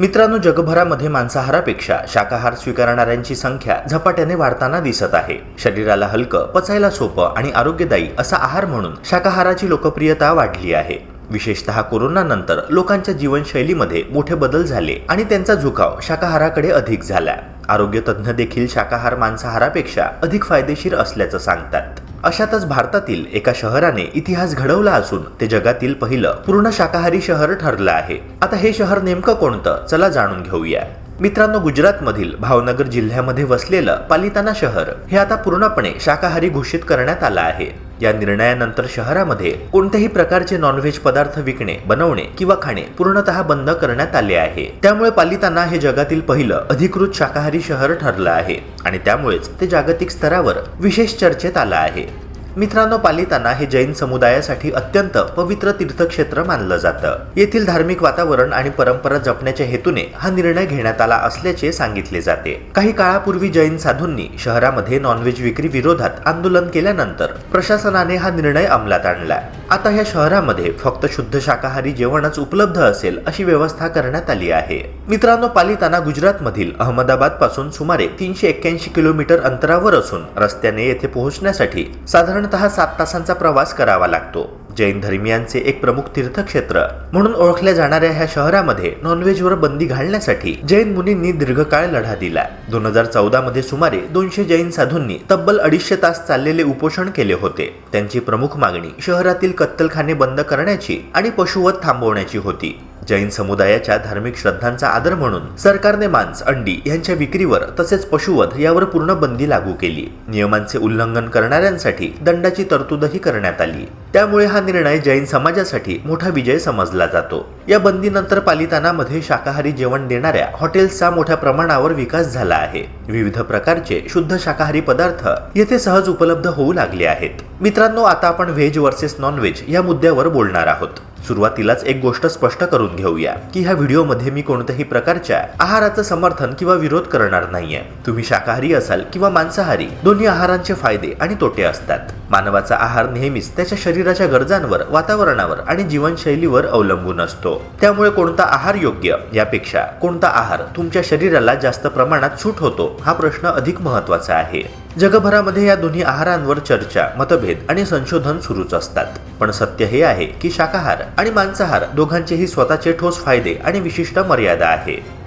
मित्रांनो जगभरामध्ये मांसाहारापेक्षा शाकाहार स्वीकारणाऱ्यांची संख्या झपाट्याने वाढताना दिसत आहे. शरीराला हलकं पचायला सोपं आणि आरोग्यदायी असा आहार म्हणून शाकाहाराची लोकप्रियता वाढली आहे. विशेषतः कोरोनानंतर लोकांच्या जीवनशैलीमध्ये मोठे बदल झाले आणि त्यांचा झुकाव शाकाहाराकडे अधिक झाला. आरोग्य तज्ज्ञ देखील शाकाहार मांसाहारापेक्षा अधिक फायदेशीर असल्याचं सांगतात. अशातच भारतातील एका शहराने इतिहास घडवला असून ते जगातील पहिलं पूर्ण शाकाहारी शहर ठरलं आहे. आता हे शहर नेमकं कोणतं? चला जाणून घेऊया. मित्रांनो गुजरातमधील भावनगर जिल्ह्यामध्ये वसलेलं पालिताना शहर हे आता पूर्णपणे शाकाहारी घोषित करण्यात आलं आहे. या निर्णयानंतर शहरामध्ये कोणत्याही प्रकारचे नॉनव्हेज पदार्थ विकणे बनवणे किंवा खाणे पूर्णतः बंद करण्यात आले आहे. त्यामुळे पालिताना हे जगातील पहिलं अधिकृत शाकाहारी शहर ठरलं आहे आणि त्यामुळेच ते जागतिक स्तरावर विशेष चर्चेत आलं आहे. मित्रांनो पालिताना हे जैन समुदायासाठी अत्यंत पवित्र तीर्थक्षेत्र मानलं जातं. येथील धार्मिक वातावरण आणि परंपरा जपण्याच्या हेतूने हा निर्णय घेण्यात आला असल्याचे सांगितले जाते. काही काळापूर्वी जैन साधूंनी शहरामध्ये नॉनव्हेज विक्री विरोधात आंदोलन केल्यानंतर प्रशासनाने हा निर्णय अंमलात आणला आता या शहरामध्ये फक्त शुद्ध शाकाहारी जेवणच उपलब्ध असेल अशी व्यवस्था करण्यात आली आहे. मित्रांनो पालिताना गुजरातमधील अहमदाबादपासून सुमारे तीनशे एक्क्याऐंशी किलोमीटर अंतरावर असून रस्त्याने येथे पोहोचण्यासाठी साधारण साधारणत सात तासांचा प्रवास करावा लागतो. जैन धर्मियांचे एक प्रमुख तीर्थक्षेत्र. म्हणून ओळखल्या जाणाऱ्या ह्या शहरामध्ये नॉनव्हेजवर बंदी घालण्यासाठी जैन मुनींनी दीर्घकाळ लढा दिला. दोन हजार चौदा मध्ये सुमारे दोनशे जैन साधूंनी तब्बल अडीचशे तास चाललेले उपोषण केले होते. त्यांची प्रमुख मागणी शहरातील कत्तलखाने बंद करण्याची आणि पशुवध थांबवण्याची होती. जैन समुदायाच्या धार्मिक श्रद्धांचा आदर म्हणून सरकारने मांस अंडी यांच्या विक्रीवर तसेच पशुवध यावर पूर्ण बंदी लागू केली. नियमांचे उल्लंघन करणाऱ्यांसाठी दंडाची तरतूदही करण्यात आली. त्यामुळे हा निर्णय जैन समाजासाठी मोठा विजय समजला जातो. या बंदीनंतर पालितानामध्ये शाकाहारी जेवण देणाऱ्या हॉटेल्सचा मोठ्या प्रमाणावर विकास झाला आहे. विविध प्रकारचे शुद्ध शाकाहारी पदार्थ येथे सहज उपलब्ध होऊ लागले आहेत. मित्रांनो आता आपण व्हेज वर्सेस नॉन व्हेज या मुद्द्यावर बोलणार आहोत. सुरुवातीलाच एक गोष्ट स्पष्ट करून घेऊया की ह्या व्हिडिओमध्ये मी कोणत्याही प्रकारच्या आहाराचं समर्थन किंवा विरोध करणार नाहीये. तुम्ही शाकाहारी असाल किंवा मांसाहारी दोन्ही आहारांचे फायदे आणि तोटे असतात. मानवाचा आहार नेहमीच त्याच्या शरीराच्या गरजांवर वातावरणावर आणि जीवनशैलीवर अवलंबून असतो. त्यामुळे कोणता आहार योग्य? यापेक्षा कोणता आहार तुमच्या शरीराला जास्त प्रमाणात सूट होतो? हा प्रश्न अधिक महत्त्वाचा आहे. जगभरामध्ये या दोन्ही आहारांवर चर्चा मतभेद आणि संशोधन सुरूच असतात. पण सत्य हे आहे की शाकाहार आणि मांसाहार दोघांचेही स्वतःचे ठोस फायदे आणि विशिष्ट मर्यादा आहे.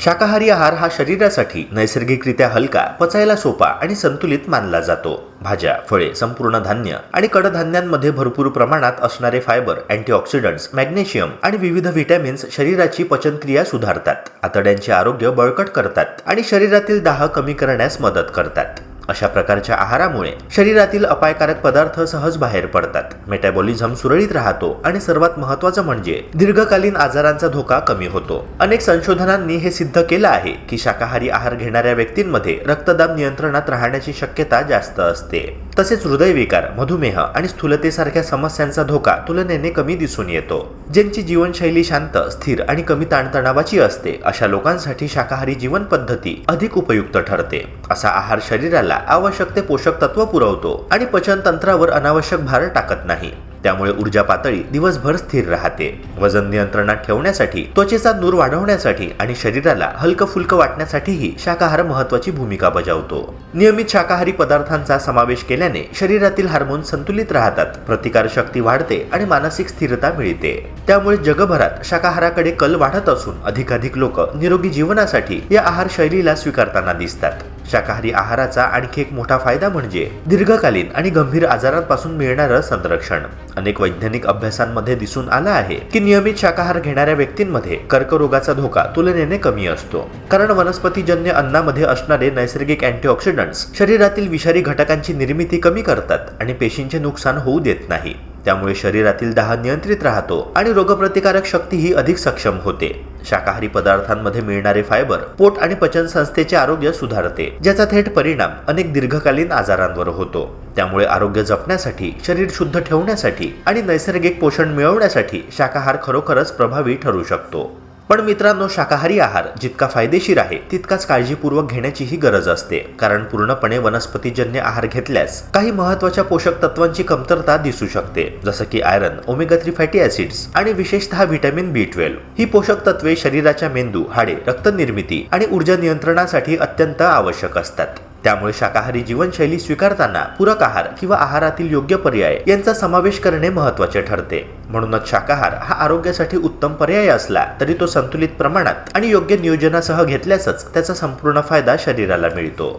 शाकाहारी आहार हा शरीरासाठी नैसर्गिकरित्या हलका पचायला सोपा आणि संतुलित मानला जातो. भाज्या फळे संपूर्ण धान्य आणि कडधान्यांमध्ये भरपूर प्रमाणात असणारे फायबर अँटीऑक्सिडंट्स मॅग्नेशियम आणि विविध व्हिटॅमिन्स शरीराची पचनक्रिया सुधारतात. आतड्यांचे आरोग्य बळकट करतात आणि शरीरातील दाह कमी करण्यास मदत करतात. अशा प्रकारच्या आहारामुळे शरीरातील अपायकारक पदार्थ सहज बाहेर पडतात. मेटाबॉलिझम सुरळीत राहतो आणि सर्वात महत्वाचं म्हणजे दीर्घकालीन आजारांचा धोका कमी होतो. अनेक संशोधनांनी हे सिद्ध केलं आहे की शाकाहारी आहार घेणाऱ्या व्यक्तींमध्ये रक्तदाब नियंत्रणात राहण्याची शक्यता जास्त असते. तसेच हृदयविकार मधुमेह आणि स्थूलतेसारख्या समस्यांचा धोका तुलनेने कमी दिसून येतो. ज्यांची जीवनशैली शांत स्थिर आणि कमी ताणतणावाची असते अशा लोकांसाठी शाकाहारी जीवन पद्धती अधिक उपयुक्त ठरते. असा आहार शरीराला आवश्यक ते पोषक तत्व पुरवतो आणि पचन तंत्रावर अनावश्यक भार टाकत नाही. त्यामुळे ऊर्जा पातळी दिवसभर स्थिर राहते. वजन नियंत्रणात ठेवण्यासाठी त्वचेचा नूर वाढवण्यासाठी आणि शरीराला हलकं फुलकं वाटण्यासाठीही शाकाहार महत्वाची भूमिका बजावतो. नियमित शाकाहारी पदार्थांचा समावेश केल्याने शरीरातील हार्मोन संतुलित राहतात प्रतिकार शक्ती वाढते आणि मानसिक स्थिरता मिळते. त्यामुळे जगभरात शाकाहाराकडे कल वाढत असून अधिकाधिक लोक निरोगी जीवनासाठी या आहार शैलीला स्वीकारताना दिसतात. शाकाहारी आहाराचा आणखी एक मोठा फायदा म्हणजे दीर्घकालीन आणि गंभीर आजारांपासून मिळणारं संरक्षण. अनेक वैज्ञानिक अभ्यासांमध्ये दिसून आलं आहे की नियमित शाकाहार घेणाऱ्या व्यक्तींमध्ये कर्करोगाचा धोका तुलनेने कमी असतो. कारण वनस्पतीजन्य अन्नामध्ये असणारे नैसर्गिक अँटीऑक्सिडंट्स शरीरातील विषारी घटकांची निर्मिती कमी करतात आणि पेशींचे नुकसान होऊ देत नाही. त्यामुळे शरीरातील दाह नियंत्रित राहतो आणि रोगप्रतिकारक शक्तीही अधिक सक्षम होते. शाकाहारी पदार्थांमध्ये मिळणारे फायबर पोट आणि पचन संस्थेचे आरोग्य सुधारते ज्याचा थेट परिणाम अनेक दीर्घकालीन आजारांवर होतो. त्यामुळे आरोग्य जपण्यासाठी शरीर शुद्ध ठेवण्यासाठी आणि नैसर्गिक पोषण मिळवण्यासाठी शाकाहार खरोखरच प्रभावी ठरू शकतो. पण मित्रांनो शाकाहारी आहार जितका फायदेशीर आहे तितकाच काळजीपूर्वक घेण्याचीही गरज असते. कारण पूर्णपणे वनस्पतीजन्य आहार घेतल्यास काही महत्त्वाच्या पोषक तत्वांची कमतरता दिसू शकते जसं की iron omega three fatty acids आणि विशेषतः व्हिटॅमिन बी ट्वेल्व. ही पोषक तत्वे शरीराच्या मेंदू हाडे रक्तनिर्मिती आणि ऊर्जा नियंत्रणासाठी अत्यंत आवश्यक असतात. त्यामुळे शाकाहारी जीवनशैली स्वीकारताना पूरक आहार किंवा आहारातील योग्य पर्याय यांचा समावेश करणे महत्त्वाचे ठरते. म्हणूनच शाकाहार हा आरोग्यासाठी उत्तम पर्याय असला तरी तो संतुलित प्रमाणात आणि योग्य नियोजनासह घेतल्यासच त्याचा संपूर्ण फायदा शरीराला मिळतो.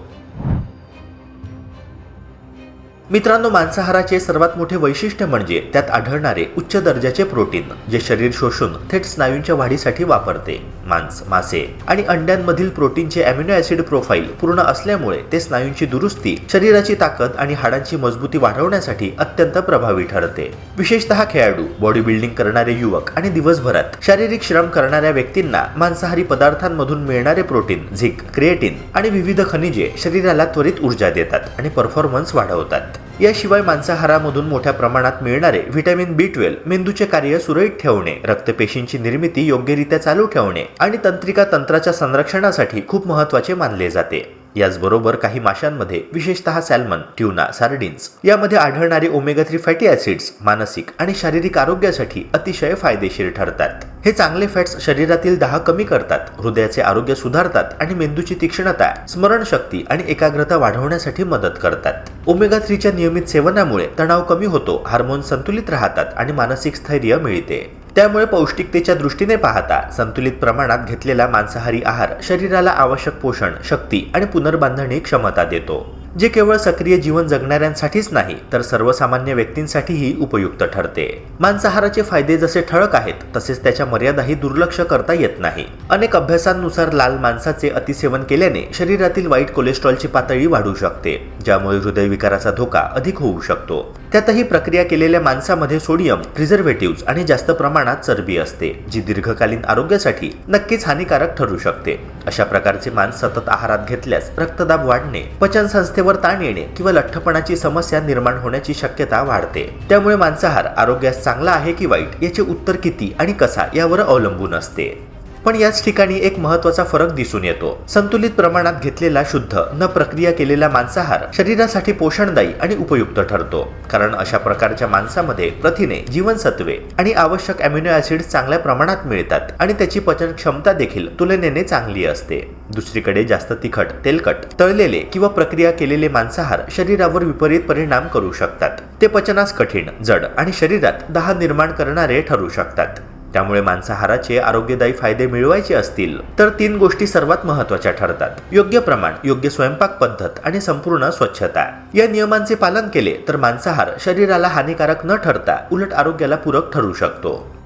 मित्रांनो मांसाहाराचे सर्वात मोठे वैशिष्ट्य म्हणजे त्यात आढळणारे उच्च दर्जाचे प्रोटीन जे शरीर शोषून थेट स्नायूंच्या वाढीसाठी वापरते. मांस मासे आणि अंड्यांमधील प्रोटीनचे अमिनो ऍसिड प्रोफाईल पूर्ण असल्यामुळे ते स्नायूंची दुरुस्ती शरीराची ताकद आणि हाडांची मजबूती वाढवण्यासाठी अत्यंत प्रभावी ठरते. विशेषतः खेळाडू बॉडी बिल्डिंग करणारे युवक आणि दिवसभरात शारीरिक श्रम करणाऱ्या व्यक्तींना मांसाहारी पदार्थांमधून मिळणारे प्रोटीन झिंक क्रिएटिन आणि विविध खनिजे शरीराला त्वरित ऊर्जा देतात आणि परफॉर्मन्स वाढवतात. याशिवाय मांसाहारामधून मोठ्या प्रमाणात मिळणारे व्हिटॅमिन बी ट्वेल्व मेंदूचे कार्य सुरळीत ठेवणे रक्तपेशींची निर्मिती योग्यरित्या चालू ठेवणे आणि तंत्रिका तंत्राच्या संरक्षणासाठी खूप महत्त्वाचे मानले जाते. याचबरोबर काही माशांमध्ये विशेषतः सॅल्मन ट्यूना सार्डिन्स यामध्ये आढळणारे ओमेगा थ्री फॅटी ऍसिड्स मानसिक आणि शारीरिक आरोग्यासाठी अतिशय फायदेशीर ठरतात. हे चांगले फॅट्स शरीरातील दाह कमी करतात हृदयाचे आरोग्य सुधारतात आणि मेंदूची तीक्ष्णता स्मरणशक्ती आणि एकाग्रता वाढवण्यासाठी मदत करतात. ओमेगा थ्रीच्या नियमित सेवनामुळे तणाव कमी होतो हार्मोन संतुलित राहतात आणि मानसिक स्थैर्य मिळते. त्यामुळे पौष्टिकतेच्या दृष्टीने पाहता संतुलित प्रमाणात घेतलेला मांसाहारी आहार शरीराला आवश्यक पोषण शक्ती आणि पुनर्बांधणी क्षमता देतो. जे केवळ सक्रिय जीवन जगणाऱ्यांसाठीच नाही तर सर्वसामान्य व्यक्तींसाठीही उपयुक्त ठरते. मांसाहाराचे फायदे जसे ठळक आहेत तसेच त्याच्या मर्यादाही दुर्लक्ष करता येत नाही. अनेक अभ्यासांनुसार लाल मांसाचे अतिसेवन केल्याने शरीरातील वाईट कोलेस्ट्रॉलची पातळी वाढू शकते ज्यामुळे हृदयविकाराचा धोका अधिक होऊ शकतो. त्यातही प्रक्रिया केलेल्या माणसामध्ये सोडियम प्रिझर्व्हेटिव्ह आणि जास्त प्रमाणात चरबी असते जी दीर्घकालीन आरोग्यासाठी नक्कीच हानिकारक ठरू शकते. अशा प्रकारचे मांस सतत आहारात घेतल्यास रक्तदाब वाढणे पचन संस्थेवर ताण येणे किंवा लठ्ठपणाची समस्या निर्माण होण्याची शक्यता वाढते. त्यामुळे मांसाहार आरोग्यास चांगला आहे की वाईट याचे उत्तर किती आणि कसा यावर अवलंबून असते. पण याच ठिकाणी एक महत्त्वाचा फरक दिसून येतो. संतुलित प्रमाणात घेतलेला शुद्ध न प्रक्रिया केलेला मांसाहार शरीरासाठी पोषणदायी आणि उपयुक्त ठरतो. कारण अशा प्रकारच्या मांसामध्ये प्रथिने जीवनसत्वे आणि आवश्यक अमिनो ऍसिड चांगल्या प्रमाणात मिळतात आणि त्याची पचन क्षमता देखील तुलनेने चांगली असते. दुसरीकडे जास्त तिखट तेलकट तळलेले किंवा प्रक्रिया केलेले मांसाहार शरीरावर विपरीत परिणाम करू शकतात. ते पचनास कठीण जड आणि शरीरात दहा निर्माण करणारे ठरू शकतात. त्यामुळे मांसाहाराचे आरोग्यदायी फायदे मिळवायचे असतील. तर तीन गोष्टी सर्वात महत्त्वाच्या ठरतात. योग्य प्रमाण योग्य स्वयंपाक पद्धत आणि संपूर्ण स्वच्छता. या नियमांचे पालन केले तर मांसाहार शरीराला हानिकारक न ठरता उलट आरोग्याला पूरक ठरू शकतो.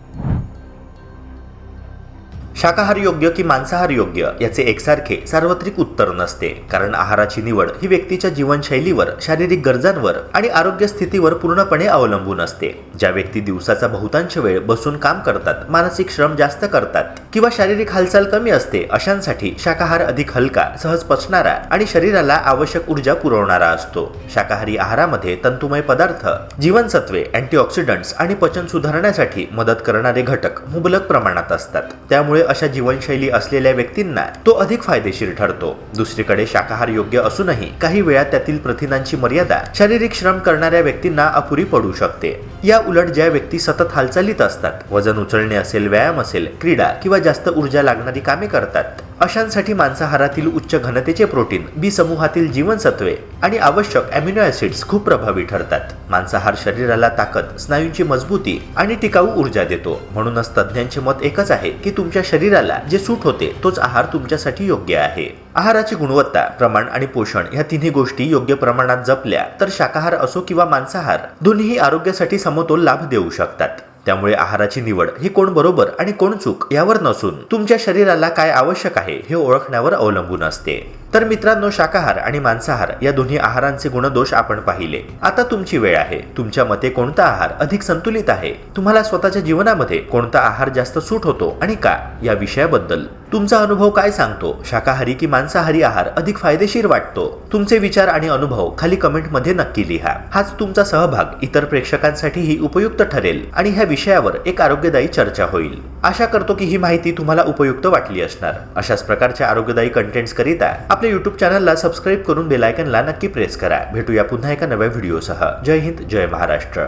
शाकाहार योग्य की मांसाहार योग्य याचे एकसारखे सार्वत्रिक उत्तर नसते. कारण आहाराची निवड ही व्यक्तीच्या जीवनशैलीवर शारीरिक गरजांवर आणि आरोग्य स्थितीवर पूर्णपणे अवलंबून असते. ज्या व्यक्ती दिवसाचा बहुतांश वेळ बसून काम करतात मानसिक श्रम जास्त करतात किंवा शारीरिक हालचाल कमी असते अशांसाठी शाकाहार अधिक हलका सहज पचणारा आणि शरीराला आवश्यक ऊर्जा पुरवणारा असतो. शाकाहारी आहारामध्ये तंतुमय पदार्थ जीवनसत्वे अँटीऑक्सिडंट्स आणि पचन सुधारण्यासाठी मदत करणारे घटक मुबलक प्रमाणात असतात. त्यामुळे अशा जीवनशैली असलेल्या व्यक्तींना तो अधिक फायदेशीर ठरतो. दुसरीकडे शाकाहार योग्य असूनही काही वेळा त्यातील प्रथिनांची मर्यादा शारीरिक श्रम करणाऱ्या व्यक्तींना अपुरी पडू शकते. या उलट ज्या व्यक्ती सतत हालचालीत असतात वजन उचलणे असेल व्यायाम असेल क्रीडा किंवा जास्त ऊर्जा लागणारी कामे करतात अशांसाठी मांसाहारातील उच्च घनतेचे प्रोटीन बी समूहातील जीवनसत्वे आणि आवश्यक अमिनो ऍसिड्स खूप प्रभावी ठरतात. मांसाहार शरीराला ताकद स्नायूंची मजबूती आणि टिकाऊ ऊर्जा देतो. म्हणूनच तज्ज्ञांचे मत एकच आहे की तुमच्या शरीराला जे सूट होते तोच आहार तुमच्यासाठी योग्य आहे. आहाराची गुणवत्ता प्रमाण आणि पोषण या तिन्ही गोष्टी योग्य प्रमाणात जपल्या तर शाकाहार असो किंवा मांसाहार दोन्ही आरोग्यासाठी समतोल लाभ देऊ शकतात. त्यामुळे आहाराची निवड ही कोण बरोबर आणि कोण चूक यावर नसून तुमच्या शरीराला काय आवश्यक आहे हे ओळखण्यावर अवलंबून असते. तर मित्रांनो शाकाहार आणि मांसाहार या दोन्ही आहारांचे गुणदोष आपण पाहिले. आता तुमची वेळ आहे. तुमच्या मते कोणता आहार अधिक संतुलित आहे? तुम्हाला स्वतःच्या जीवनामध्ये कोणता आहार जास्त सूट होतो आणि का? या विषयाबद्दल. तुमचा अनुभव काय सांगतो? शाकाहारी की मांसाहारी आहार अधिक फायदेशीर वाटतो? तुमचे विचार आणि अनुभव खाली कमेंटमध्ये नक्की लिहा. हाच तुमचा सहभाग इतर प्रेक्षकांसाठीही उपयुक्त ठरेल आणि ह्या विषयावर एक आरोग्यदायी चर्चा होईल. आशा करतो की ही माहिती तुम्हाला उपयुक्त वाटली असणार. अशाच प्रकारच्या आरोग्यदायी कंटेंट्स करिता आपल्या यूट्यूब चॅनलला सबस्क्राईब करून बेलायकनला नक्की प्रेस करा. भेटूया पुन्हा एका नव्या व्हिडिओसह जय हिंद जय महाराष्ट्र.